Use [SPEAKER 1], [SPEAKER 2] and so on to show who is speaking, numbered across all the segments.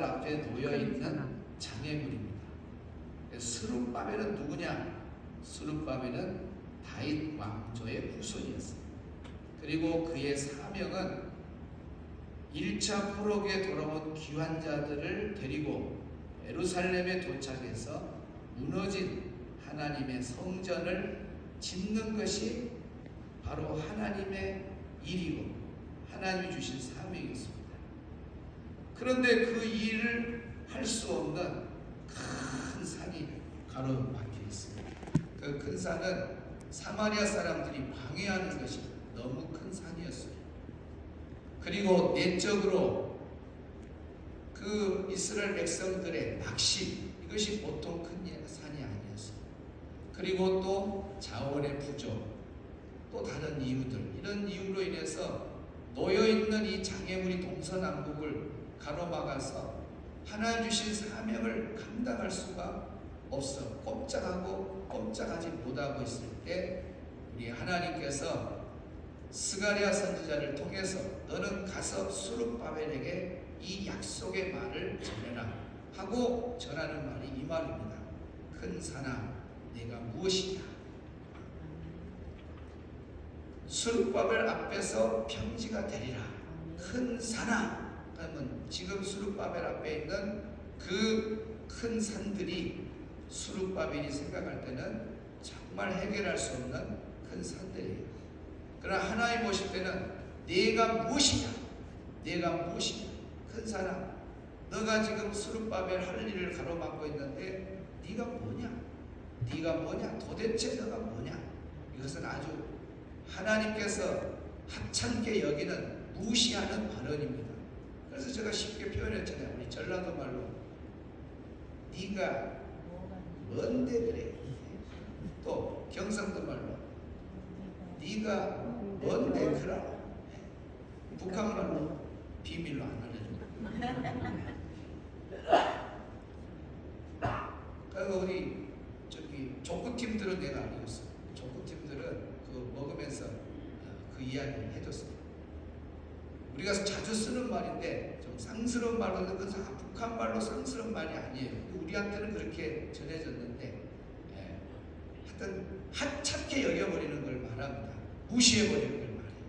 [SPEAKER 1] 스룹바벨 앞에 놓여 있는 장애물입니다. 스룹바벨은 누구냐? 스룹바벨은 다윗 왕조의 후손이었습니다. 그리고 그의 사명은 1차 포로기에 돌아온 귀환자들을 데리고 예루살렘에 도착해서 무너진 하나님의 성전을 짓는 것이 바로 하나님의 일이고 하나님이 주신 사명이었습니다. 그런데 그 일을 할 수 없는 큰 산이 가로막혀 있습니다. 그 큰 산은 사마리아 사람들이 방해하는 것이 너무 큰 산이었어요. 그리고 내적으로 그 이스라엘 백성들의 낙심 이것이 보통 큰 산이 아니었어요. 그리고 또 자원의 부족, 또 다른 이유들 이런 이유로 인해서 놓여 있는 이 장애물이 동서남북을 가로막아서 하나님 주신 사명을 감당할 수가 없어 꼼짝하고 꼼짝하지 못하고 있을 때 우리 하나님께서 스가랴 선지자를 통해서 너는 가서 수룹바벨에게 이 약속의 말을 전해라 하고 전하는 말이 이 말입니다. 큰 산아 내가 무엇이냐? 수룹바벨 앞에서 평지가 되리라. 큰 산아 그러면 지금 수룹바벨 앞에 있는 그 큰 산들이 수룹바벨이 생각할 때는 정말 해결할 수 없는 큰 산들이에요. 그러나 하나님 보실 때는 내가 무엇이냐? 내가 무엇이냐? 큰 사람, 너가 지금 수룹바벨 할 일을 가로막고 있는데 네가 뭐냐? 네가 뭐냐? 도대체 너가 뭐냐? 이것은 아주 하나님께서 하찮게 여기는 무시하는 발언입니다. 그래서 제가 쉽게 표현했잖아요. 우리 전라도 말로 네가 뭔데 그래? 또 경상도 말로 네가 뭔데 그라? 북한 말로 비밀로 안 알려준다. 그리고 우리 저기 족구 팀들은 내가 알려줬어. 족구 팀들은 그 먹으면서 그 이야기를 해줬어요. 우리가 자주 쓰는 말인데 좀 쌍스러운 말로 는 그 북한 말로 쌍스러운 말이 아니에요. 우리한테는 그렇게 전해졌는데 예. 하여튼 하찮게 여겨버리는 걸 말합니다. 무시해버리는 걸 말해요.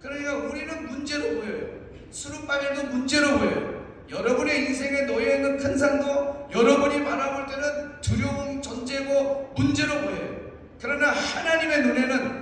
[SPEAKER 1] 그러니까 우리는 문제로 보여요. 수르바벨도 문제로 보여요. 여러분의 인생에 놓여 있는 큰 산도 여러분이 바라볼 때는 두려운 존재고 문제로 보여요. 그러나 하나님의 눈에는